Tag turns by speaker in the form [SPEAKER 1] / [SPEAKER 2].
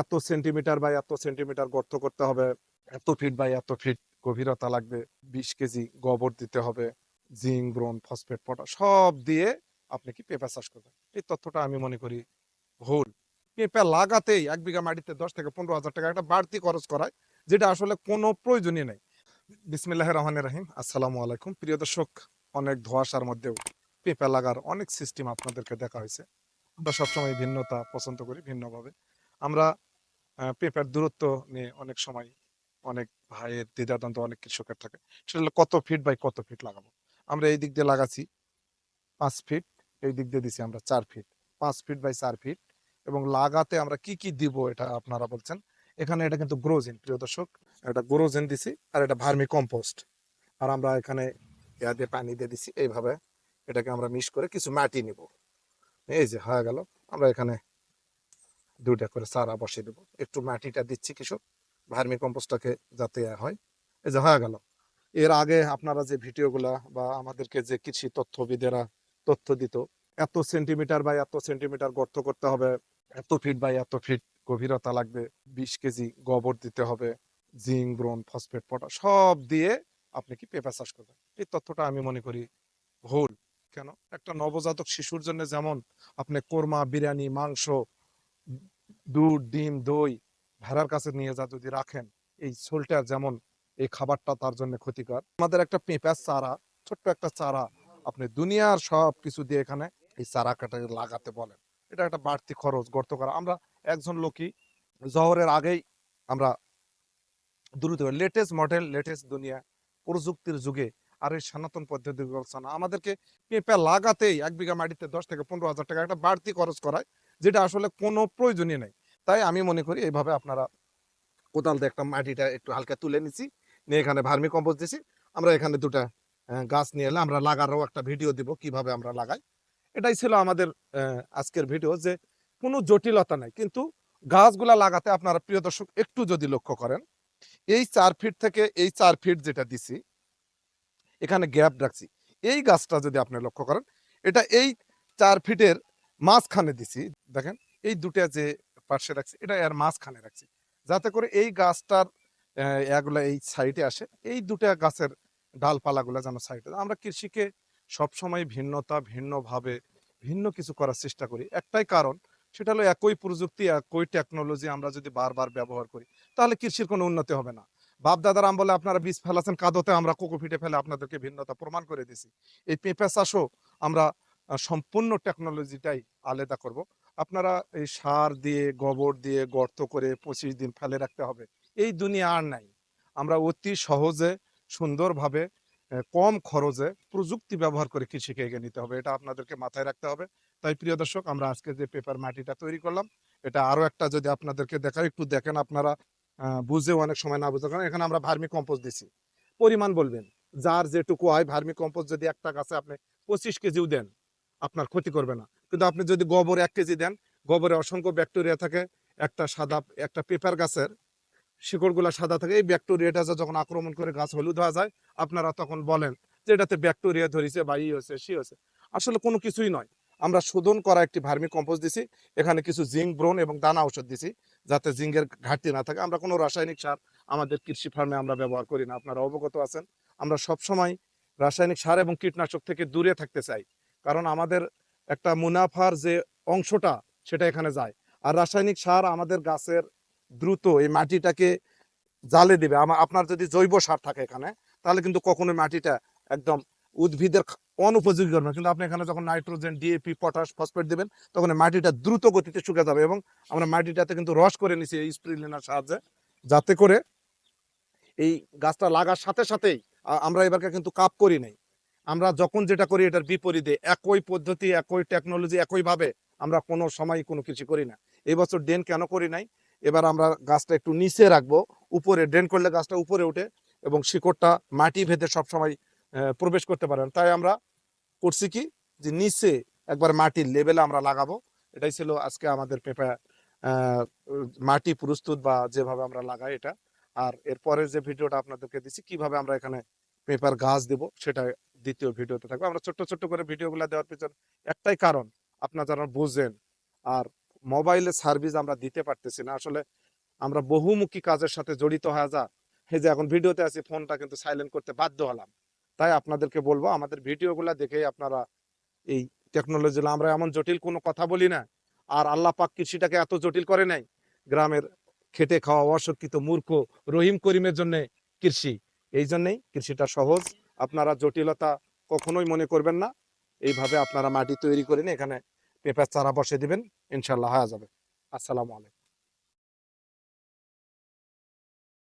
[SPEAKER 1] এত সেন্টিমিটার বা এত সেন্টিমিটার গর্ত করতে হবে, এত ফিট বা এত ফিট গভীরতা লাগবে, বিশ কেজি গোবর দিতে হবে জিঙ্ক ব্রোন ফসফেট পটা সব দিয়ে আপনি কি পেঁপা চাষ করবেন? এই তথ্যটা আমি মনে করি ভুল। পেঁপা লাগাতেই এক বিঘা মাটিতে দশ থেকে পনেরো হাজার টাকা একটা বাড়তি খরচ করায়, যেটা আসলে কোনো প্রয়োজনই নেই। বিসমিল্লাহ রহমান রাহিম, আসসালামু আলাইকুম। প্রিয় দর্শক, অনেক ধোয়াশার মধ্যেও পেঁপা লাগার অনেক সিস্টেম আপনাদেরকে দেখা হয়েছে। আমরা সবসময় ভিন্নতা পছন্দ করি ভিন্নভাবে। আমরা পেঁপের দূরত্ব নিয়ে অনেক সময় অনেক ভাইয়ের দ্বিধাদ্বন্দ্ব অনেক কৃষকের থাকে। সেটা কত ফিট বাই কত ফিট লাগাবো? আমরা এই দিক দিয়ে লাগাচ্ছি পাঁচ ফিট এই দিক দিয়ে দিছি আমরা চার ফিট পাঁচ ফিট বাই চার ফিট এবং লাগাতে আমরা কি কি দিব এটা আপনারা বলছেন? এখানে এটা কিন্তু গ্রোজেন প্রিয় দর্শক। এটা গ্রোজেন দিছি আর এটা ভার্মি কম্পোস্ট আর আমরা এখানে ইয়া দিয়ে পানি দিয়ে দিছি, এইভাবে এটাকে আমরা মিশ করে কিছু মাটি নিব। এই যে হয়ে গেল। আমরা এখানে দুইটা করে চারা বসিয়ে দেবো। একটু মাটিটা দিচ্ছি কিছু ভার্মি কম্পোস্টটাকে যাতে হয়। এই যে হয়ে গেল। এর আগে আপনারা যে ভিডিওগুলা বা আমাদেরকে যে কৃষি তথ্যবিদেরা তথ্য দিত, এত সেন্টিমিটার বা এত সেন্টিমিটার গর্ত করতে হবে, এত ফিট বা এত ফিট গভীরতা লাগবে, বিশ কেজি গোবর দিতে হবে, জিঙ্ক, ব্রোন, ফসফেট পটা সব দিয়ে আপনি কি পেঁপা চাষ করবেন? এই তথ্যটা আমি মনে করি ভুল। কেন? একটা নবজাতক শিশুর জন্য যেমন আপনি কোরমা, বিরিয়ানি, মাংস দুধ, ডিম, দই ভেড়ার কাছে নিয়ে যা যদি রাখেন, এই সোলটার যেমন এই খাবারটা তার জন্য ক্ষতিকর। আমাদের একটা পেঁপের চারা, ছোট্ট একটা চারা, আপনি দুনিয়ার সব কিছু দিয়ে এখানে এই চারা কাটা লাগাতে বলেন। এটা একটা বাড়তি খরচ, গর্ত করা। আমরা একজন লোকই, জহরের আগেই আমরা দ্রুত লেটেস্ট মডেল, লেটেস্ট দুনিয়া, প্রযুক্তির যুগে আর এই সনাতন পদ্ধতি না আমাদেরকে পেঁপে লাগাতেই এক বিঘা মাটিতে দশ থেকে পনেরো হাজার টাকা একটা বাড়তি খরচ করায়। যেটা আসলে কোনো প্রয়োজনই নেই। তাই আমি মনে করি এইভাবে আপনারা কোদাল দিয়ে একটা মাটিটা একটু হালকা তুলে নিছি, নিয়ে এখানে ভার্মি কম্পোস্ট দিছি। আমরা এখানে দুটা গাছ নিয়ে এলে আমরা লাগারও একটা ভিডিও দিব কীভাবে আমরা লাগাই। এটাই ছিল আমাদের আজকের ভিডিও যে কোনো জটিলতা নাই। কিন্তু গাছগুলা লাগাতে আপনারা প্রিয় দর্শক একটু যদি লক্ষ্য করেন, এই চার ফিট থেকে এই চার ফিট যেটা দিছি, এখানে গ্যাপ রাখছি। এই গাছটা যদি আপনি লক্ষ্য করেন, এটা এই চার ফিটের মাঝখানে দিছি। দেখেন, এই দুটা যে পার্শ্বে রাখছি, এটা এর মাঝখানে রাখছি। যাতে করে এই গাছটার এগুলা এই সাইডে আসে। এই দুটা গাছের ডালপালাগুলা যেন সাইডে আমরা কৃষিকে সবসময় ভিন্নতা, ভিন্নভাবে ভিন্ন কিছু করার চেষ্টা করি। একটাই কারণ, সেটা হলো একই প্রযুক্তি, একই টেকনোলজি আমরা যদি বারবার ব্যবহার করি, তাহলে কৃষির কোনো উন্নতি হবে না। বাপ দাদার আমলে আপনারা বীজ ফেলাছেন, কাদোতে আমরা কোকো ফিটে ফেলে আপনাদেরকে ভিন্নতা প্রমাণ করে দিছি। এই পেঁপে চাষও আমরা সম্পূর্ণ টেকনোলজিটাই আলাদা করব। আপনারা এই সার দিয়ে, গোবর দিয়ে গর্ত করে পঁচিশ দিন ফেলে রাখতে হবে। এই দুনিয়া আর নাই। আমরা অতি সহজে, সুন্দরভাবে কম খরচে প্রযুক্তি ব্যবহার করে কৃষিকে এগিয়ে নিতে হবে। এটা আপনাদেরকে মাথায় রাখতে হবে। তাই প্রিয় দর্শক, আমরা আজকে যে পেপার মাটিটা তৈরি করলাম, এটা আরও একটা যদি আপনাদেরকে দেখাই, একটু দেখেন আপনারা বুঝেও অনেক সময় না বুঝতে কারণ এখানে আমরা ভার্মি কম্পোস্ট দিছি। পরিমাণ বলবেন। যার যেটুকু হয় ভার্মি কম্পোস্ট যদি একটা গাছে আপনি পঁচিশ কেজিও দেন আপনার ক্ষতি করবে না। কিন্তু আপনি যদি গোবর এক কেজি দেন, গোবরে অসংখ্য ব্যাকটেরিয়া থাকে, একটা সাদা, একটা পেপার গাছের শিকড়গুলা সাদা থাকে, এই ব্যাকটেরিয়াটা যখন আক্রমণ করে গাছ হলুদ হয়ে যায়, আপনারা তখন বলেন যে এটাতে ব্যাকটেরিয়া ধরেছে বা ই হয়েছে, সি হয়েছে। আসলে কোনো কিছুই নয়। আমরা শোধন করা একটি ভার্মি কম্পোজ দিছি, এখানে কিছু জিঙ্ক ব্রোন এবং দানা ঔষধ দিছি, যাতে জিঙ্কের ঘাটতি না থাকে। আমরা কোনো রাসায়নিক সার আমাদের কৃষি ফার্মে আমরা ব্যবহার করি না। আপনারা অবগত আছেন। আমরা সবসময় রাসায়নিক সার এবং কীটনাশক থেকে দূরে থাকতে চাই। কারণ আমাদের একটা মুনাফার যে অংশটা সেটা এখানে যায়। আর রাসায়নিক সার আমাদের গাছের দ্রুত এই মাটিটাকে জালে দিবে। আমা- আপনার যদি জৈব সার থাকে এখানে, তাহলে কিন্তু কখনো মাটিটা একদম উদ্ভিদের অনুপযোগী করবে কিন্তু আপনি এখানে যখন নাইট্রোজেন ডিএপি পটাশ, ফসফেট দেবেন, তখন মাটিটা দ্রুত গতিতে শুকে যাবে এবং আমরা মাটিটাতে কিন্তু রস করে নিছি এই স্প্রিলিনার সাহায্যে, যাতে করে এই গাছটা লাগার সাথে সাথেই আমরা এবারকে কিন্তু কাপ করি নাই। আমরা যখন যেটা করি এটার বিপরীতে একই পদ্ধতি একই টেকনোলজি একইভাবে আমরা কোনো সময় কোনো কিছু করি না। এই বছর ড্রেন কেন করি নাই? এবার আমরা গাছটা একটু নিচে রাখব উপরে ড্রেন করলে গাছটা উপরে ওঠে এবং শিকড়টা মাটি ভেদে সবসময় প্রবেশ করতে পারে না। তাই আমরা করছি কি? যে নিচে একবার মাটির লেভেলে আমরা লাগাবো। এটাই ছিল আজকে আমাদের পেঁপা আহ, মাটি প্রস্তুত বা যেভাবে আমরা লাগাই এটা। আর এরপরে যে ভিডিওটা আপনাদেরকে দিচ্ছি কীভাবে আমরা এখানে পেঁপার গাছ দেব সেটা দ্বিতীয় ভিডিওতে থাকবে। আমরা ছোট্ট ছোট্ট করে ভিডিওগুলো দেওয়ার পিছনে একটাই কারণ, আপনারা যারা বোঝেন, আর মোবাইলে সার্ভিস আমরা দিতে পারতেছি না। আসলে আমরা বহুমুখী কাজের সাথে জড়িত হয়ে যা, এই যে এখন ভিডিওতে আছি, ফোনটা কিন্তু সাইলেন্ট করতে বাধ্য হলাম। তাই আপনাদেরকে বলব, আমাদের ভিডিওগুলো দেখেই আপনারা এই টেকনোলজি আমরা এমন জটিল কোনো কথা বলি না। আর আল্লাহ পাক কৃষিটাকে এত জটিল করে নাই। গ্রামের খেটে খাওয়া অশিক্ষিত মূর্খ রহিম করিমের জন্য কৃষি। এই জন্যেই কৃষিটা সহজ। আপনারা জটিলতা কখনোই মনে করবেন না। এইভাবে আপনারা মাটি তৈরি করেন এখানে পেঁপের চারা বসে দেবেন ইনশাল্লাহ হয়ে যাবে। আসসালামু আলাইকুম।